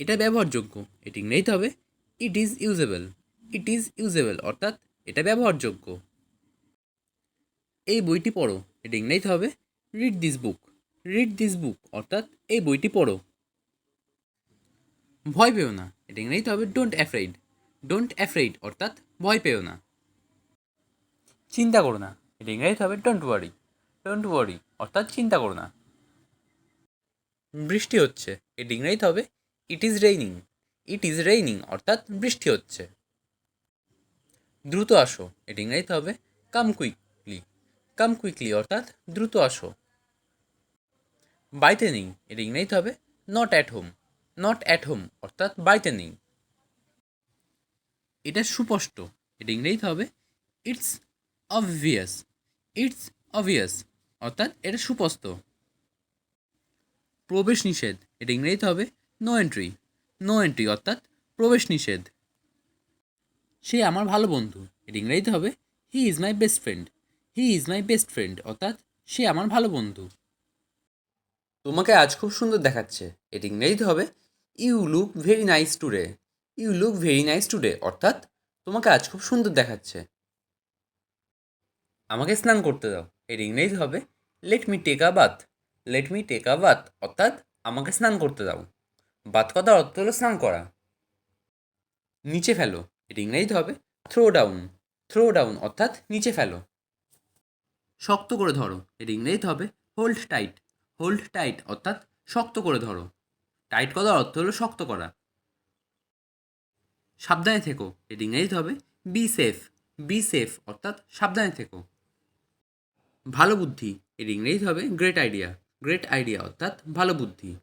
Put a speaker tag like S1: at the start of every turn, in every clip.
S1: এটা ব্যবহারযোগ্য। এটি ইংরেজিতে হবে it is usable it is usable অর্থাৎ এটা ব্যবহারযোগ্য। এই বইটি পড়ো। এটি ইংরেজিতে হবে read this book read this book অর্থাৎ এই বইটি পড়ো। ভয় পেও না। এটা ইংরেজিতে হবে ডোন্ট অ্যাফ্রেড ডোন্ট অ্যাফ্রেড অর্থাৎ ভয় পেও না। চিন্তা করো না। এটা ইংরেজিতে হবে ডোন্ট ওয়ারি ডোন্ট ওয়ারি অর্থাৎ চিন্তা করো না। বৃষ্টি হচ্ছে। এটি ইংরেজিতে হবে it is raining it is raining অর্থাৎ বৃষ্টি হচ্ছে। দ্রুত আসো। এটি ইংরেজিতে হবে। কাম কুইকলি কাম কুইকলি অর্থাৎ দ্রুত আসো। বাড়িতে নেই এটি ইংরেজিতে হবে। Not at home not at home অর্থাৎ বাড়িতে নেই এটা সুস্পষ্ট। এটা ইংরেজিতে হবে। ইটস অবভিয়াস ইটস অবভিয়াস অর্থাৎ এটা সুস্পষ্ট। প্রবেশ নিষেধ। এটা ইংরেজিতে হবে। নো এন্ট্রি নো এন্ট্রি অর্থাৎ প্রবেশ নিষেধ। সে আমার ভালো বন্ধু। এটা ইংরেজিতে হবে he is my best friend he is my best friend অর্থাৎ সে আমার ভালো বন্ধু। তোমাকে আজ খুব সুন্দর দেখাচ্ছে। এটি ইংরেজিতে হবে you look very nice today you look very nice today অর্থাৎ তোমাকে আজ খুব সুন্দর দেখাচ্ছে। আমাকে স্নান করতে দাও। এর ইংরেজি হবে let me take a bath let me take a bath অর্থাৎ আমাকে স্নান করতে দাও। বাথ কথার অর্থ হলো স্নান করা। নিচে ফেলো। এর ইংরেজিতে হবে থ্রো ডাউন। থ্রো ডাউন অর্থাৎ নিচে ফেলো। শক্ত করে ধরো। এর ইংরেজিতে হবে হোল্ড টাইট। হোল্ড টাইট অর্থাৎ শক্ত করে ধরো। টাইট করার অর্থ হলো শক্ত করা। সাবধানে থেকো। এর ইংরেজিতে হবে বি সেফ বি সেফ অর্থাৎ সাবধানে থেকো। ভালো বুদ্ধি। এর ইংরেজিতে হবে গ্রেট আইডিয়া গ্রেট আইডিয়া অর্থাৎ ভালো বুদ্ধি।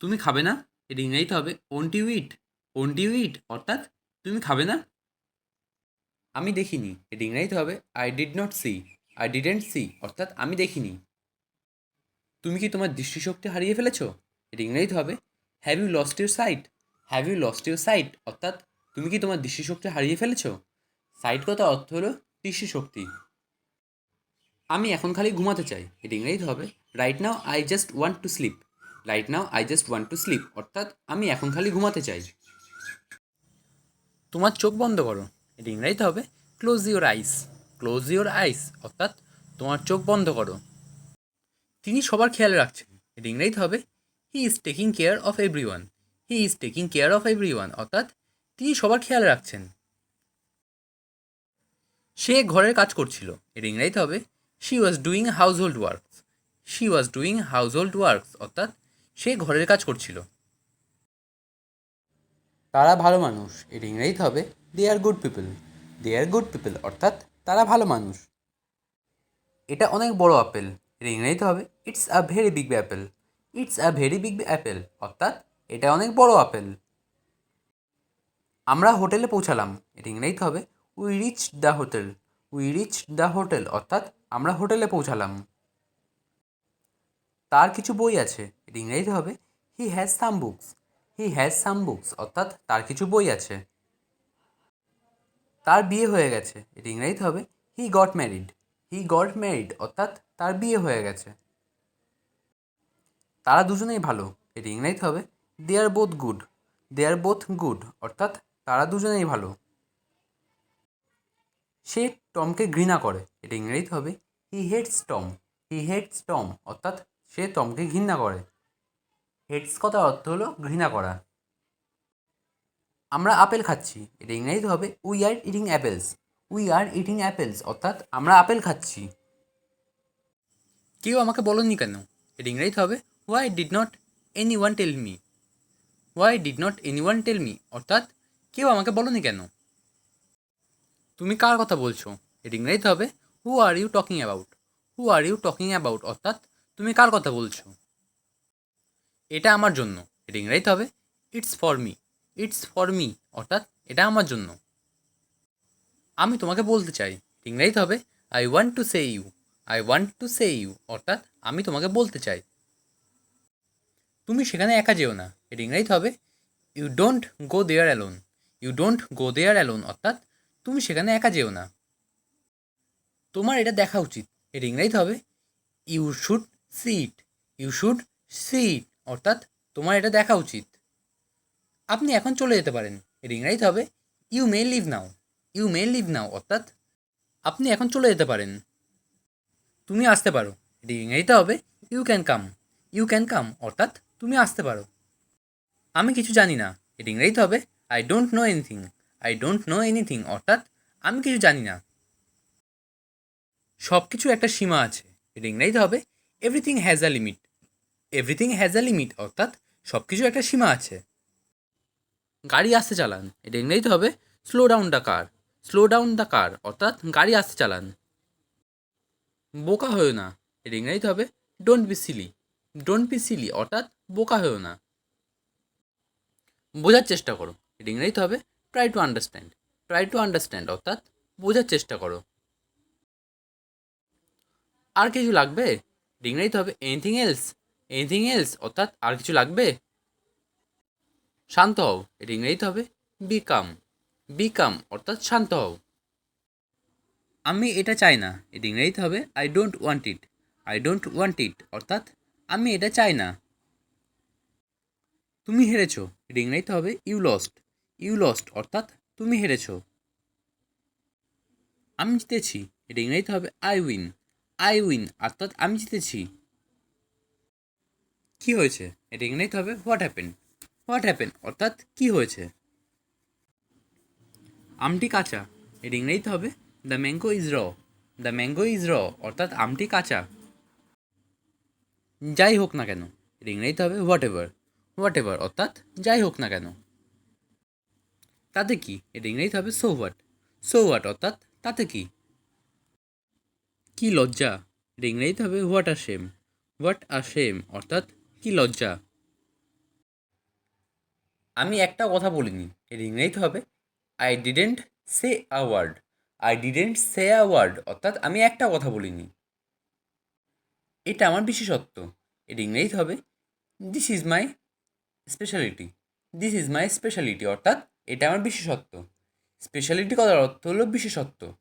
S1: তুমি খাবে না? এর ইংরেজিতে হবে। Won't you eat won't you eat অর্থাৎ তুমি খাবে না? আমি দেখিনি। এর ইংরেজিতে হবে। I did not see I didn't see অর্থাৎ আমি দেখিনি। তুমি কি তোমার দৃষ্টিশক্তি হারিয়ে ফেলেছো? এর ইংরেজিতে হবে। Have you lost your sight have you lost your sight অর্থাৎ তুমি কি তোমার দৃষ্টিশক্তি হারিয়ে ফেলেছো? সাইট কথা অর্থ হলো দৃষ্টিশক্তি। আমি এখন খালি ঘুমাতে চাই। এর ইংরেজিতে হবে। Right now I just want to sleep right now I just want to sleep অর্থাৎ, আমি এখন খালি ঘুমাতে চাই। তোমার চোখ বন্ধ করো। এর ইংরেজিতে হবে close your eyes close your eyes অর্থাৎ, তোমার চোখ বন্ধ করো। তিনি সবার খেয়াল রাখছেন এর ইংরেজিতে হবে he is taking care of everyone he is taking care of everyone অর্থাৎ, তিনি সবার খেয়াল রাখছেন। সে ঘরের কাজ করছিল। এর ইংরেজিতে হবে she was doing household works she was doing household works অর্থাৎ সে ঘরের কাজ করছিল। তারা ভালো মানুষ এর ইংরেজিতে হবে। They are good people they are good people অর্থাৎ তারা ভালো মানুষ। এটা অনেক বড় আপেল এর ইংরেজিতে হবে। It's a very big apple it's a very big apple অর্থাৎ এটা অনেক বড় আপেল। আমরা হোটেলে পৌঁছালাম এর ইংরেজিতে হবে। We reach the hotel we reach the hotel অর্থাৎ আমরা হোটেলে পৌঁছালাম। তার কিছু বই আছে। এর ইংরেজিতে হবে। He has some books he has some books অর্থাৎ তার কিছু বই আছে। তার বিয়ে হয়ে গেছে। এর ইংরেজিতে হবে। He got married he got married অর্থাৎ তার বিয়ে হয়ে গেছে। তারা দুজনেই ভালো। এর ইংরেজিতে হবে। They are both good they are both good অর্থাৎ তারা দুজনেই ভালো। সে টমকে ঘৃণা করে। এটা ইংরেজিতে হবে। He hates Tom he hates Tom অর্থাৎ সে টমকে ঘৃণা করে। হেটস কথার অর্থ হলো ঘৃণা করা। আমরা আপেল খাচ্ছি। এটা ইংরেজিতে হবে we are eating apples we are eating apples অর্থাৎ আমরা আপেল খাচ্ছি। কেউ আমাকে বলনি কেন? এটা ইংরেজিতে হবে why did not anyone tell me why did not anyone tell me অর্থাৎ কেউ আমাকে বলনি কেন? তুমি কার কথা বলছো? এর ইংরেজিতে হবে who are you talking about who are you talking about অর্থাৎ তুমি কার কথা বলছো? এটা আমার জন্য। এর ইংরেজিতে হবে it's for me it's for me অর্থাৎ এটা আমার জন্য। আমি তোমাকে বলতে চাই ইংরেজিতে হবে I want to say you I want to say you অর্থাৎ আমি তোমাকে বলতে চাই। তুমি সেখানে একা যেও না। এর ইংরেজিতে হবে you don't go there alone you don't go there alone অর্থাৎ তুমি সেখানে একা যেও না। তোমার এটা দেখা উচিত। এর ইংরেজিতে হবে you should see it you should see it অর্থাৎ তোমার এটা দেখা উচিত। আপনি এখন চলে যেতে পারেন। এর ইংরাজিতে হবে। You may leave now you may leave now অর্থাৎ আপনি এখন চলে যেতে পারেন। তুমি আসতে পারো। এটি ইংরেজিতে হবে। You can come you can come অর্থাৎ তুমি আসতে পারো। আমি কিছু জানি না। এটি ইংরেজিতে হবে। I don't know anything I don't know anything অর্থাৎ আমি কিছু জানি না। সব কিছু একটা সীমা আছে। এটি ইংরেজিতে হবে। Everything has a limit everything has a limit অর্থাৎ সব কিছু একটা সীমা আছে। গাড়ি আসতে চালান, এটা ইংরেজিতে হবে slow down the car slow down the car অর্থাৎ গাড়ি আসতে চালান। বোকা হয়েও না, এটা ইংরেজিতে হবে don't be silly don't be silly অর্থাৎ বোকা হয়েও না। বোঝার চেষ্টা করো, এটা ইংরেজিতে হবে try to understand try to understand অর্থাৎ বোঝার চেষ্টা করো। আর কিছু লাগবে? এটা ইংরেজিতে হবে এনিথিং এলস এনিথিং এলস অর্থাৎ আর কিছু লাগবে? শান্ত হও, এটা ইংরেজিতে হবে বিকাম বিকাম অর্থাৎ শান্ত হও। আমি এটা চাই না, এটা ইংরেজিতে হবে I don't want it I don't want it অর্থাৎ আমি এটা চাই না। তুমি হেরেছো, এটা ইংরেজিতে হবে ইউ লস্ট ইউ লস্ট অর্থাৎ তুমি হেরেছো। আমি জিতেছি, এটা ইংরেজিতে হবে আই উইন আই উইন অর্থাৎ আমি জিতেছি। কি হয়েছে? এটা ইংরেজিতে হবে? হোয়াট হ্যাপেন হোয়াট হ্যাপেন অর্থাৎ কি হয়েছে? আমটি কাঁচা এর ইংরেজিতে হবে? The mango is raw the mango is raw অর্থাৎ আমটি কাঁচা। যাই হোক না কেন এর ইংরেজিতে হবে হোয়াট এভার হোয়াট এভার অর্থাৎ যাই হোক না কেন। তাতে কি? এর ইংরেজিতে হবে সো হোয়াট সো হোয়াট অর্থাৎ তাতে কি? কি লজ্জা? এর ইংরেজিতে হবে what are shame. What are shame, অর্থাৎ কি লজ্জা? আমি একটা কথা বলিনি এর ইংরেজিতে হবে। I didn't say a word I didn't say a word অর্থাৎ আমি একটা কথা বলিনি। এটা আমার বিশেষত্ব। এর ইংরেজিতে হবে। This is my speciality this is my speciality অর্থাৎ এটা আমার বিশেষত্ব। স্পেশালিটি কথার অর্থ হলো বিশেষত্ব।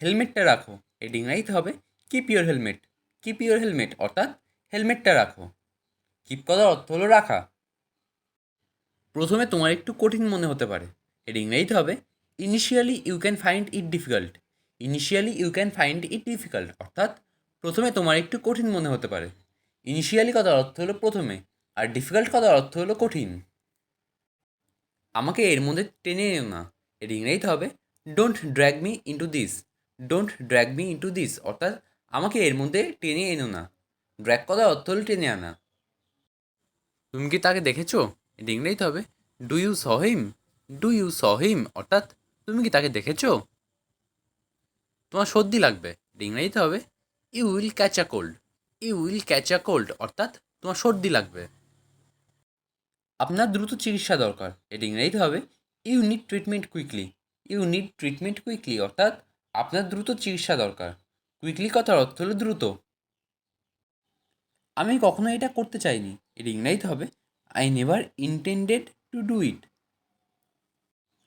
S1: হেলমেটটা রাখো। এর ইংরাজিতে হবে keep your helmet keep your helmet অর্থাৎ হেলমেটটা রাখো। কিপ করার অর্থ হলো রাখা। প্রথমে তোমার একটু কঠিন মনে হতে পারে। এর ইংরেজিতে হবে initially you can find it difficult initially you can find it difficult অর্থাৎ প্রথমে তোমার একটু কঠিন মনে হতে পারে। ইনিশিয়ালি কথার অর্থ হলো প্রথমে, আর ডিফিকাল্ট কথার অর্থ হলো কঠিন। আমাকে এর মধ্যে টেনে এনো না। এর ইংরেজিতে হবে don't drag me into this don't drag me into this অর্থাৎ আমাকে এর মধ্যে টেনে এনো না। ড্র্যাগ কথার অর্থ হলো টেনে আনা। তুমি কি তাকে দেখেছ? এটা ইংরেজিতে হবে do you saw him do you saw him অর্থাৎ, তুমি কি তাকে দেখেছ? তোমার সর্দি লাগবে। এটা ইংরেজিতে হবে you will catch a cold you will catch a cold অর্থাৎ, তোমার সর্দি লাগবে। আপনার দ্রুত চিকিৎসা দরকার। এটা ইংরেজিতে হবে you need treatment quickly you need treatment quickly অর্থাৎ আপনার দ্রুত চিকিৎসা দরকার। কুইকলি কথার অর্থ হলো দ্রুত। আমি কখনো এটা করতে চাইনি। এর ইংরেজিতে হবে। I never intended to do it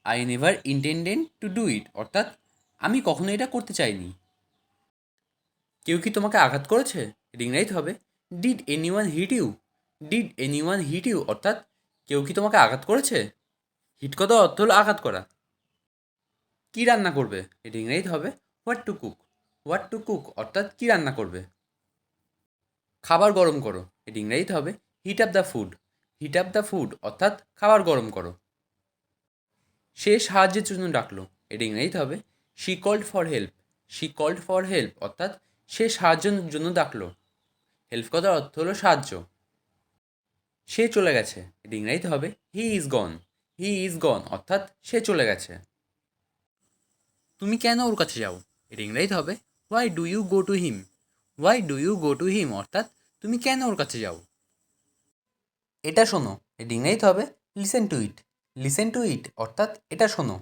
S1: I never intended to do it অর্থাৎ, আমি কখনো এটা করতে চাইনি। কেউ কি তোমাকে আঘাত করেছে? এর হবে। Did anyone hit you did anyone hit you অর্থাৎ, কেউ কি তোমাকে আঘাত করেছে? হিট কথা অর্থ হলো আঘাত করা। কী রান্না করবে? এটা ইংরেজিতে হবে what to cook what to cook অর্থাৎ কী রান্না করবে? খাবার গরম করো, এটা ইংরেজিতে হবে heat up the food heat up the food অর্থাৎ খাবার গরম করো। সে সাহায্যের জন্য ডাকলো, এটা ইংরেজিতে হবে she called for help she called for help অর্থাৎ সে সাহায্যের জন্য ডাকলো। হেল্প কথার অর্থ হলো সাহায্য। সে চলে গেছে, এটা ইংরেজিতে হবে he is gone he is gone অর্থাৎ সে চলে গেছে। তুমি কেন ওর কাছে যাও? এটা ইংরেজিতে হবে। Why do you go to him why do you go to him অর্থাৎ তুমি কেন ওর কাছে যাও? এটা শোনো এটা ইংরেজিতে হবে listen to it listen to it অর্থাৎ এটা শোনো।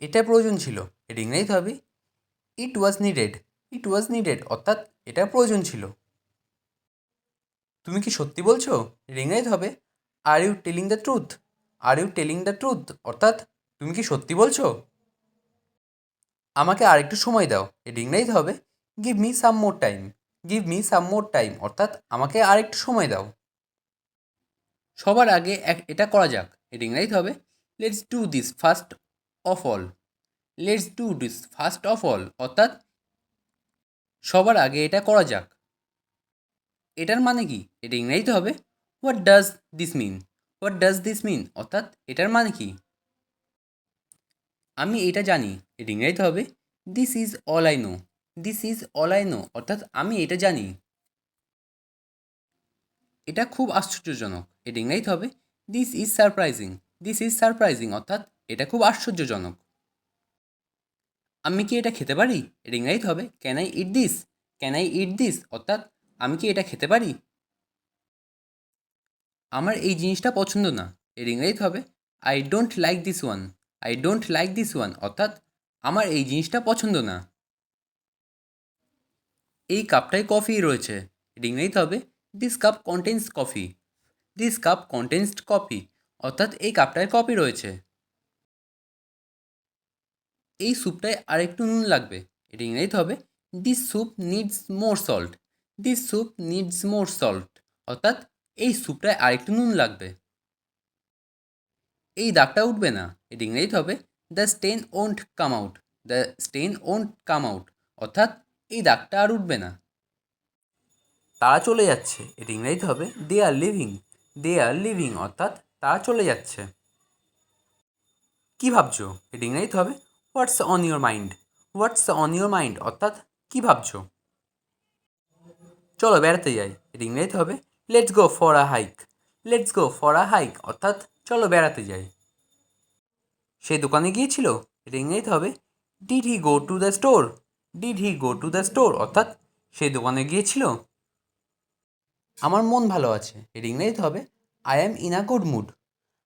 S1: এটা প্রয়োজন ছিল এটা ইংরেজিতে হবে। ইট ওয়াজ নিডেড ইট ওয়াজ নিডেড অর্থাৎ এটা প্রয়োজন ছিল। তুমি কি সত্যি বলছো? ইংরেজিতে হবে। Are you telling the truth are you telling the truth অর্থাৎ তুমি কি সত্যি বলছো? আমাকে আরেকটু সময় দাও। এটা ইংরেজিতে হবে। Give me some more time give me some more time অর্থাৎ আমাকে আরেকটু সময় দাও। সবার আগে এক- এটা করা যাক। এটা ইংরাজিতে হবে। Let's do this first of all let's do this first of all অর্থাৎ সবার আগে এটা করা যাক। এটার মানে কি? এটা ইংরাজিতে হবে। What does this mean what does this mean অর্থাৎ এটার মানে কি? আমি এটা জানি এটা ইংরাজিতে হবে this is all I know this is all I know অর্থাৎ আমি এটা জানি। এটা খুব আশ্চর্যজনক এটা ইংরাজিতে হবে this is surprising this is surprising অর্থাৎ এটা খুব আশ্চর্যজনক। আমি কি এটা খেতে পারি? এটা ইংরাজিতে হবে can I eat this can I eat this অর্থাৎ আমি কি এটা খেতে পারি? আমার এই জিনিসটা পছন্দ না। এর ইংরেজিতে হবে I don't like this one I don't like this one অর্থাৎ, আমার এই জিনিসটা পছন্দ না। এই কাপটায় কফি রয়েছে। এর ইংরেজিতে হবে। This cup contains coffee this cup contains coffee অর্থাৎ, এই কাপটায় কফি রয়েছে। এই স্যুপটায় আরেকটু নুন লাগবে। এটা ইংরেজিতে হবে। This soup needs more salt this soup needs more salt অর্থাৎ, এই স্যুপটায় আরেকটু নুন লাগবে। এই দাগটা উঠবে না। এটা ইংরেজিতে হবে the stain won't come out the stain won't come out অর্থাৎ এই দাগটা আর উঠবে না। তারা চলে যাচ্ছে এটা ইংরেজিতে হবে they R living they R living অর্থাৎ তারা চলে যাচ্ছে। কী ভাবছ? এটা ইংরেজিতে হবে what's on your mind what's on your mind অর্থাৎ কী ভাবছ? চলো বেড়াতে যাই এটা ইংরেজিতে হবে let's go for a hike let's go for a hike অর্থাৎ চলো বেড়াতে যাই। সে দোকানে গিয়েছিল? এটা ইংরেজিতে হবে। Did he go to the store did he go to the store অর্থাৎ সে দোকানে গিয়েছিল? আমার মন ভালো আছে। এর ইংরেজিতে হবে। I am in a good mood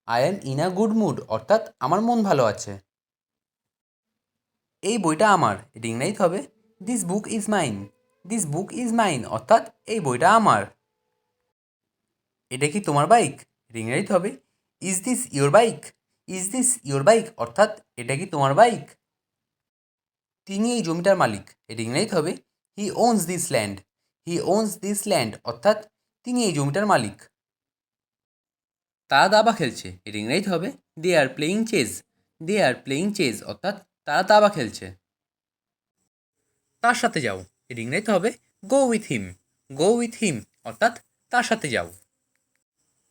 S1: I am in a good mood অর্থাৎ আমার মন ভালো আছে। এই বইটা আমার। ইংরেজিতে হবে। This book is mine this book is mine অর্থাৎ এই বইটা আমার। এটা কি তোমার বাইক ইংরেজিতে হবে। Is this your bike is this your bike অর্থাৎ, এটা কি তোমার বাইক তিনি এই জমিটার মালিক এর ইংরেজিতে হবে he owns this land he owns this land অর্থাৎ, তিনি এই জমিটার মালিক। তারা দাবা খেলছে এর ইংরেজিতে হবে they are playing chess they are playing chess অর্থাৎ, তারা দাবা খেলছে। তার সাথে যাও এর ইংরেজিতে হবে গো with him go with him অর্থাৎ, তার সাথে যাও।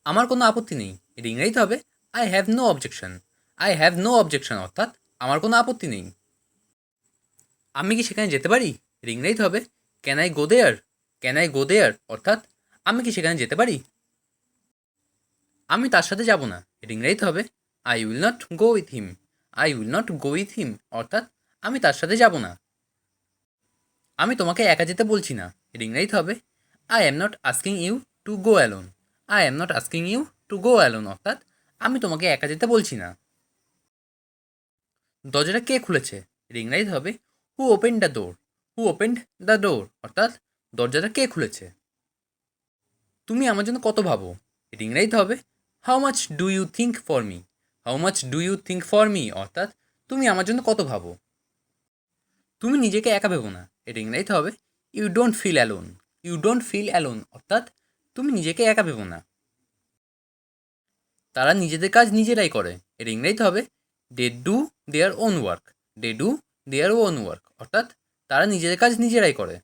S1: আমার কোনো আপত্তি নেই এর ইংরেজিতে হবে I have no objection I have no objection অর্থাৎ আমার কোনো আপত্তি নেই। আমি কি সেখানে যেতে পারি? এর ইংরেজিতে হবে। Can I go there can I go there অর্থাৎ আমি কি সেখানে যেতে পারি? আমি তার সাথে যাব না। এর ইংরেজিতে হবে। I will not go with him I will not go with him অর্থাৎ আমি তার সাথে যাব না। আমি তোমাকে একা যেতে বলছি না। এর ইংরেজিতে হবে। I am not asking you to go alone I am not asking you to go alone অর্থাৎ আমি তোমাকে একা যেতে বলছি না। দরজাটা কে খুলেছে? এর ইংরেজিতে হবে। Who open the door who open the door অর্থাৎ দরজাটা কে খুলেছে? তুমি আমার জন্য কত ভাবো? এর ইংরেজিতে হবে। How much do you think for me how much do you think for me অর্থাৎ তুমি আমার জন্য কত ভাবো? তুমি নিজেকে একা ভেবো না। ইংরেজিতে হবে। You don't feel alone you don't feel alone অর্থাৎ তুমি নিজেকে একা ভেবো না। তারা নিজেদের কাজ নিজেরাই করে। এর ইংরেজিতে হবে they do their own work they do their own work অর্থাৎ তারা নিজেদের কাজ নিজেরাই করে।